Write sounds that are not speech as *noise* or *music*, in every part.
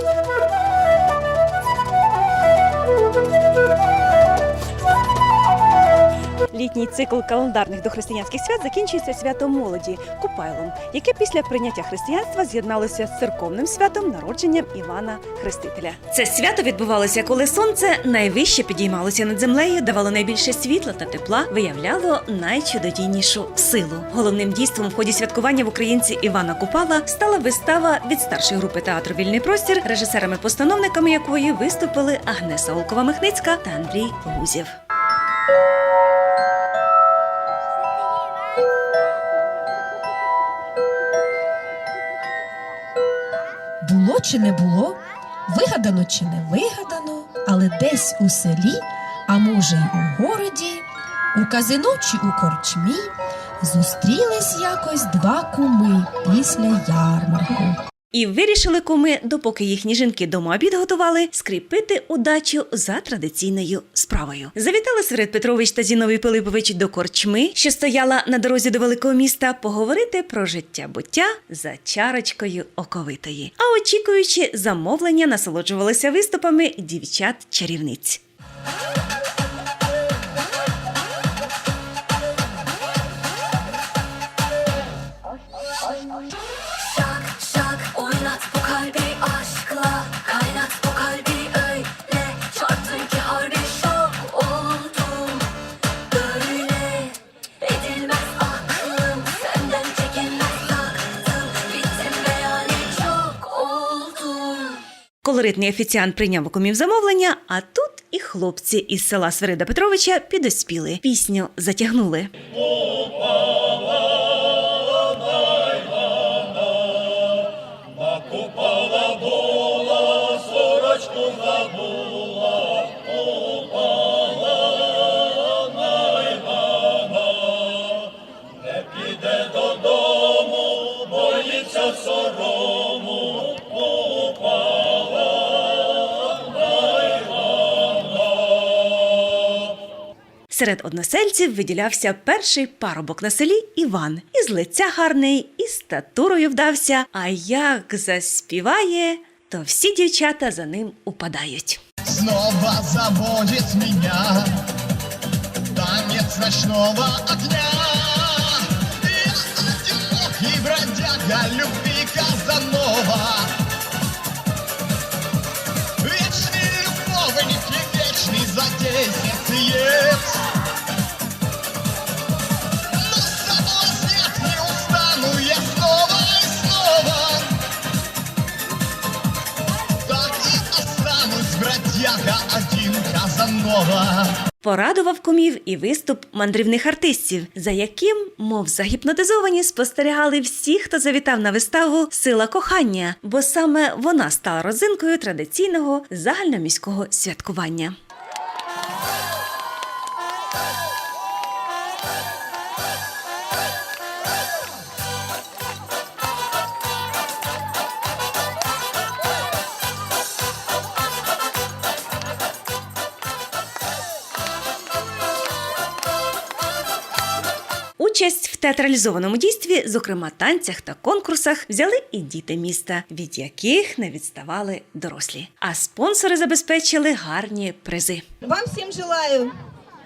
Thank *laughs* you. Літній цикл календарних дохристиянських свят закінчується святом молоді Купайлом, яке після прийняття християнства з'єдналося з церковним святом народженням Івана Хрестителя. Це свято відбувалося, коли сонце найвище підіймалося над землею, давало найбільше світла та тепла, виявляло найчудодійнішу силу. Головним дійством в ході святкування в українці Івана Купала стала вистава від старшої групи театру Вільний простір, режисерами-постановниками якої виступили Агнеса Олкова-Михницька та Андрій Гузєв. Чи не було, вигадано чи не вигадано, але десь у селі, а може й у городі, у казино чи у корчмі зустрілись якось два куми після ярмарку. І вирішили куми, допоки їхні жінки дома обід готували, скріпити удачу за традиційною справою. Завітали Свирид Петрович та Зіновій Пилипович до корчми, що стояла на дорозі до великого міста, поговорити про життя буття за чарочкою оковитої. А очікуючи замовлення, насолоджувалися виступами дівчат-чарівниць. Колоритний офіціант прийняв у кумів замовлення, а тут і хлопці із села Свирида Петровича підоспіли. Пісню затягнули. Серед односельців виділявся перший парубок на селі Іван. Із лиця гарний, і статурою вдався. А як заспіває, то всі дівчата за ним упадають. Снова заводит меня Танец ночного огня Я одинокий бродяга любви Казанова Порадував кумів і виступ мандрівних артистів, за яким, мов загіпнотизовані, спостерігали всі, хто завітав на виставу Сила кохання, бо саме вона стала родзинкою традиційного загальноміського святкування. Участь в театралізованому дійстві, зокрема танцях та конкурсах, взяли і діти міста, від яких не відставали дорослі. А спонсори забезпечили гарні призи. Вам всем желаю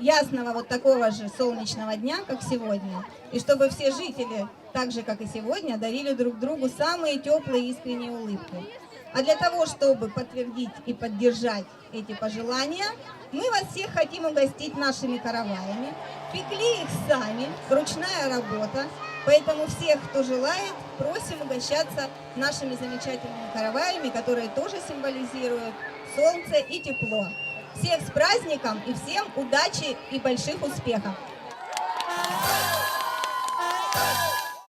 ясного вот такого же солнечного дня, как сегодня. И чтобы все жители, так же как и сегодня, дарили друг другу самые теплые и искренние улыбки. А для того, чтобы подтвердить и поддержать эти пожелания, мы вас всех хотим угостить нашими караваями. Пекли их сами, ручная работа. Поэтому всех, кто желает, просим угощаться нашими замечательными караваями, которые тоже символизируют солнце и тепло. Всех с праздником и всем удачи и больших успехов!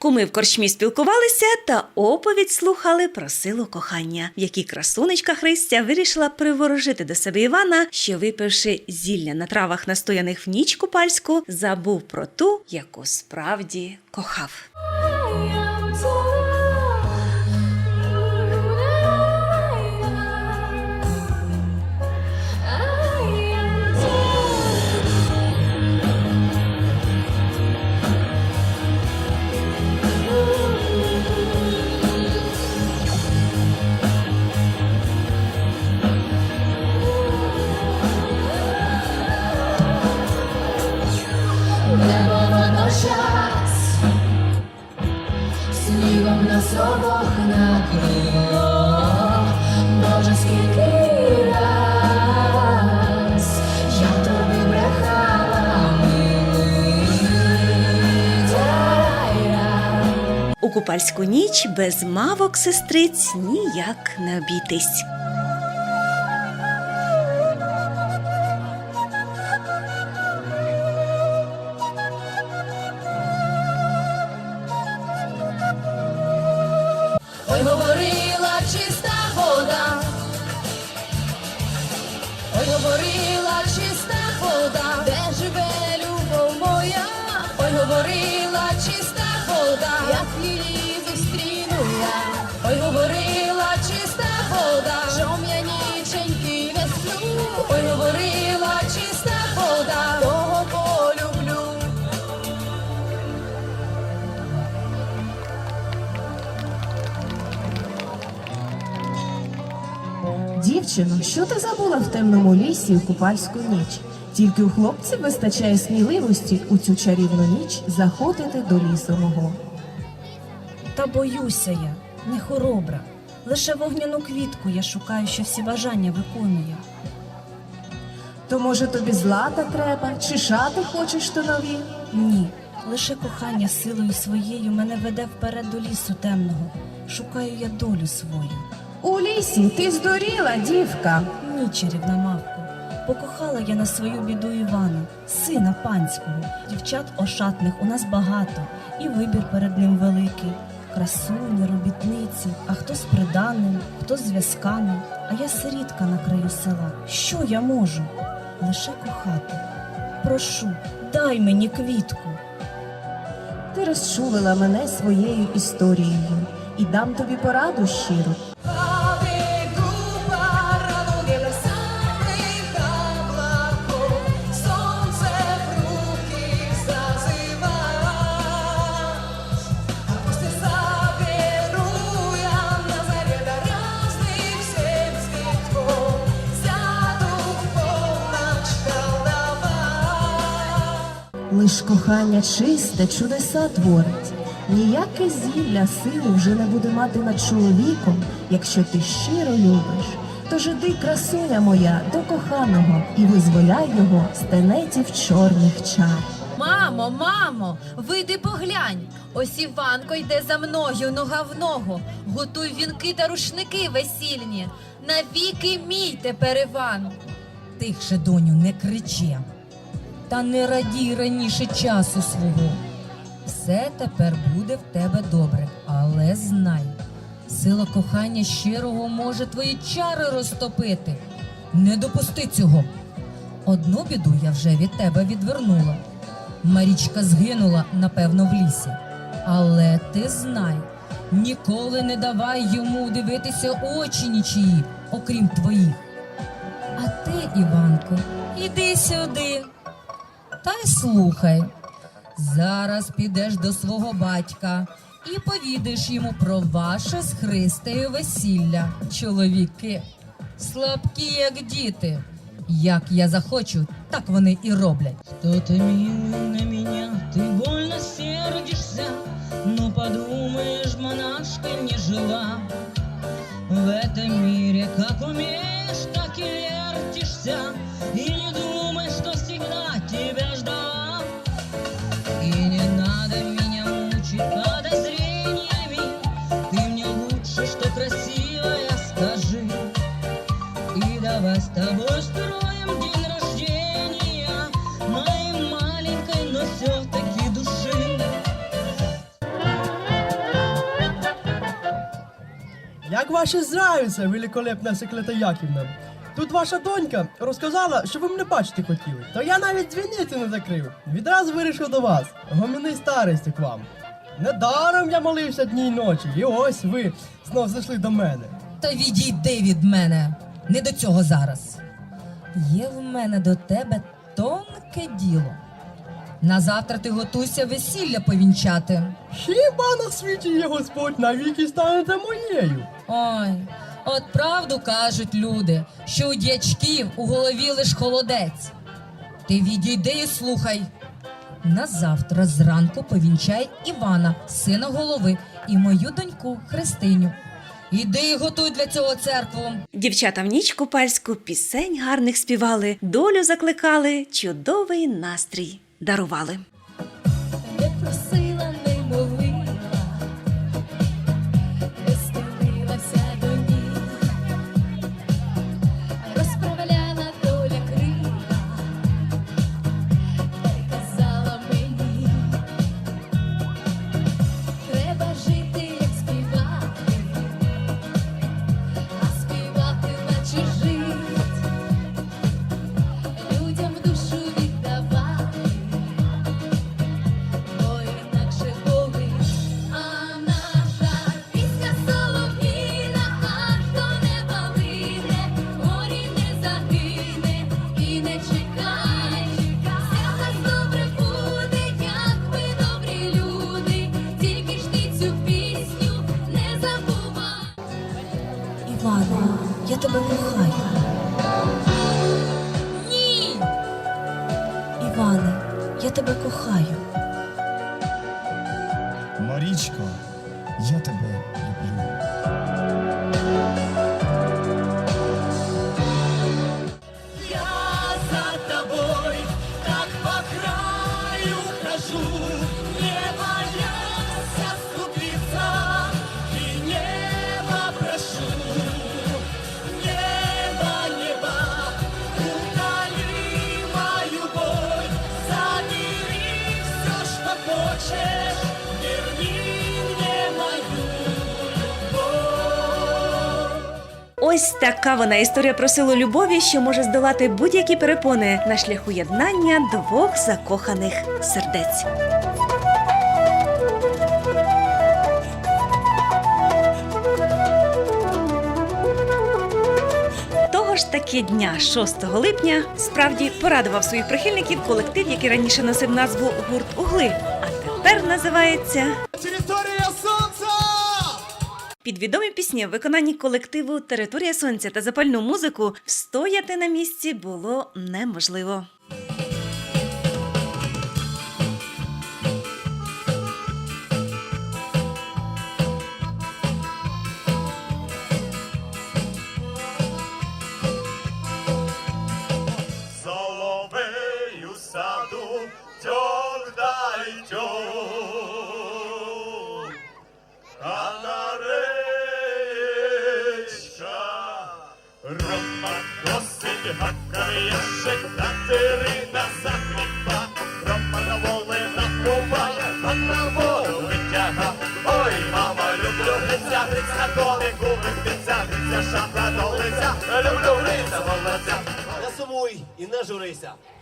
Куми в корчмі спілкувалися та оповідь слухали про силу кохання, в якій красунечка Христя вирішила приворожити до себе Івана, що, випивши зілля на травах, настояних в ніч купальську, забув про ту, яку справді кохав. У купальську ніч без мавок сестриць ніяк не обійтись. Дівчино, що ти забула в темному лісі у купальську ніч? Тільки у хлопців вистачає сміливості у цю чарівну ніч заходити до лісу мого. Та боюся я, не хоробра. Лише вогняну квітку я шукаю, що всі бажання виконує. То може тобі злата треба, чи шати хочеш то нові? Ні, лише кохання силою своєю мене веде вперед до лісу темного. Шукаю я долю свою. У лісі ти здуріла, дівка. Ні, чарівна мавко. Покохала я на свою біду Івана, сина панського. Дівчат ошатних у нас багато, і вибір перед ним великий. Красуні, робітниці, а хто з приданним, хто з зв'язками, а я сирітка на краю села. Що я можу? Лише кохати. Прошу, дай мені квітку. Ти розчулила мене своєю історією і дам тобі пораду щиру. Лиш кохання чисте чудеса творить. Ніяке зілля сили вже не буде мати над чоловіком, якщо ти щиро любиш. Тож іди, красуня моя, до коханого і визволяй його з тенетів чорних чар. Мамо, мамо, вийди поглянь. Ось Іванко йде за мною, нога в ногу. Готуй вінки та рушники весільні. Навіки мій тепер Іван. Тихше, доню, не кричи. Та не радій раніше часу свого. Все тепер буде в тебе добре, але знай, сила кохання щирого може твої чари розтопити. Не допусти цього. Одну біду я вже від тебе відвернула. Марічка згинула, напевно, в лісі. Але ти знай, ніколи не давай йому дивитися очі нічиї, окрім твоїх. А ти, Іванко, іди сюди та й слухай. Зараз підеш до свого батька і повідаєш йому про ваше з Христею весілля, чоловіки. Слабкі, як діти. Як я захочу, так вони і роблять. Что-то милый на меня, ты больно сердишься, Но подумаешь, монашка не жила. В этом мире как умеешь, так и вертишься, И не думай, Ваше здравіться, великолепна секлета Яківна? Тут ваша донька розказала, що ви мене бачити хотіли. То я навіть дзвіниці не закрив. Відразу вирішив до вас. Гоміний старості к вам. Недаром я молився дні й ночі, і ось ви знов зайшли до мене. Та відійди від мене. Не до цього зараз. Є в мене до тебе тонке діло. На завтра ти готуйся весілля повінчати. Хіба на світі є Господь навіки станете моєю? Ой, от правду кажуть люди, що у дячків у голові лиш холодець. Ти відійди і слухай. На завтра зранку повінчай Івана, сина голови, і мою доньку Христиню. Іди і готуй для цього церкву. Дівчата в ніч купальську пісень гарних співали, долю закликали, чудовий настрій дарували. Така вона історія про силу любові, що може здолати будь-які перепони на шляху єднання двох закоханих сердець. Ж таки дня 6 липня справді порадував своїх прихильників колектив, який раніше носив назву гурт Угли, а тепер називається! Під відомі пісні в виконанні колективу Територія сонця та запальну музику встояти на місці було неможливо.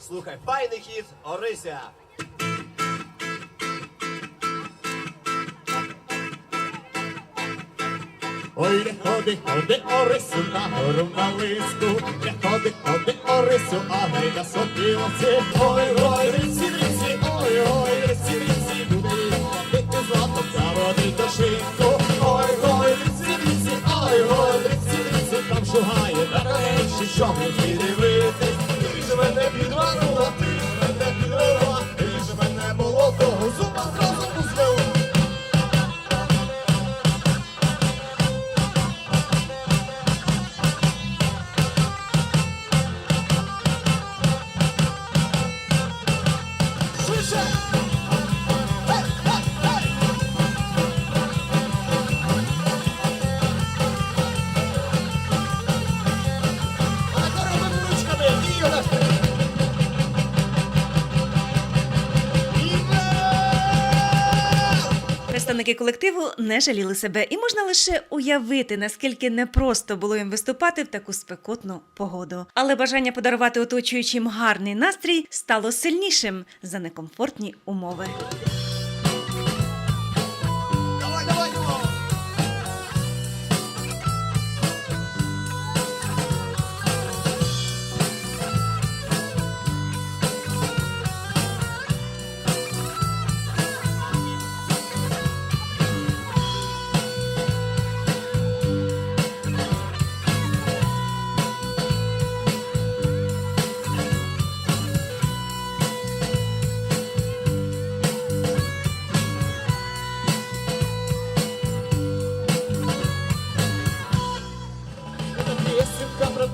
Слухай, файний хід, Орися. Ой, не ходи, ходи, Орисю, на гору на лиску, не ходи, ходи, Орисю, а грида сопілці. Ой, ой, риці, риці, ой, ой, риці, риці, буде їхати злато, заводить до шинку. Ой, ой, риці, риці, ой, ой, риці, риці, там шугає дорогенші, щоб не дивитись. Ти ж мене підварила, Представники колективу не жаліли себе, і можна лише уявити, наскільки непросто було їм виступати в таку спекотну погоду. Але бажання подарувати оточуючим гарний настрій стало сильнішим за некомфортні умови.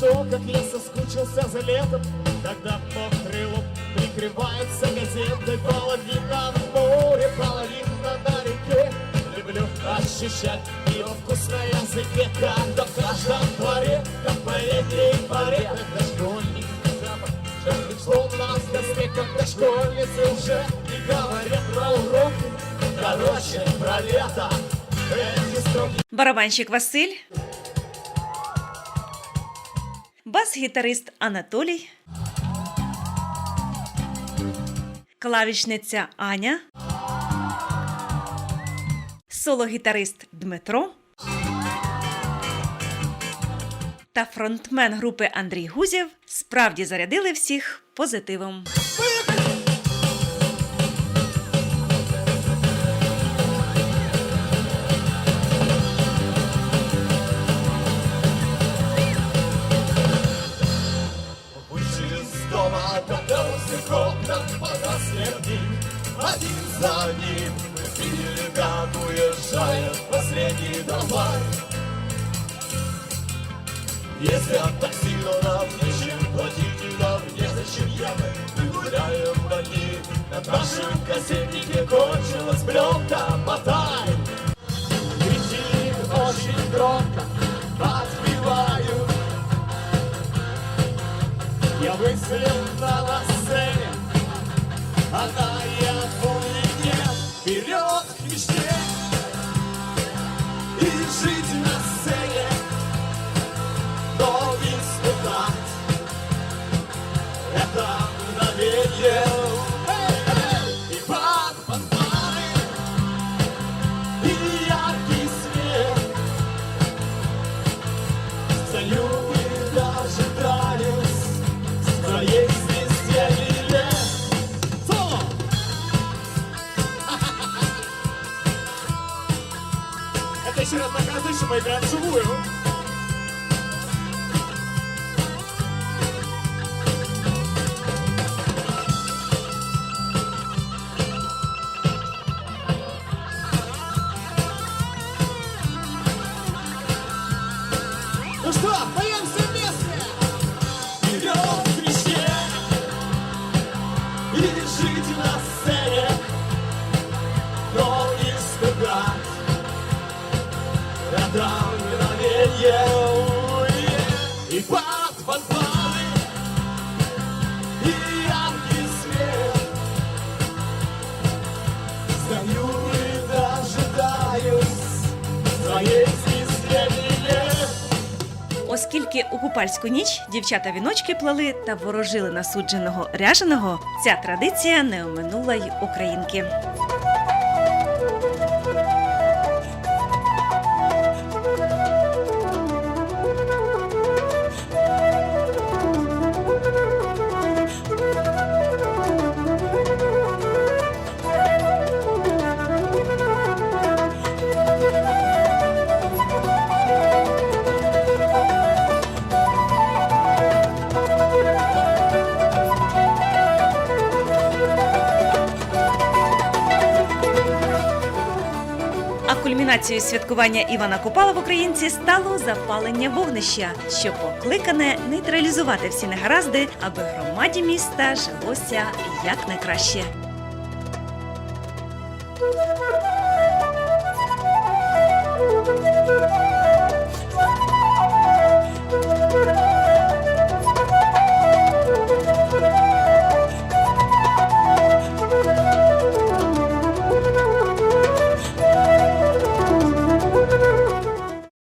То, как я соскучился за летом, когда под крылом прикрывается газетой половина в море, половина на реке. Люблю ощущать его вкус на языке, когда в каждом дворе, как по летней паре, когда школьник запах, жарких слов на сказке, когда школьницы уже не говорят про уроки, короче, про лето. Барабанщик Василь, бас-гітарист Анатолій, клавішниця Аня, соло-гітарист Дмитро. Та фронтмен групи Андрій Гузєв справді зарядили всіх позитивом. и давай. Если от так сильно нам нечем платить и нам незачем ямы Мы гуляем одни на нашем кассетнике кончилась пленка Мотай! Кричим очень громко, подпеваю Я выстрел на сцене, она got to will. Оскільки у купальську ніч дівчата віночки плели та ворожили насудженого ряженого, ця традиція не оминула й українки. кульмінацією святкування Івана Купала в Українці стало запалення вогнища, що покликане нейтралізувати всі негаразди, аби громаді міста жилося якнайкраще.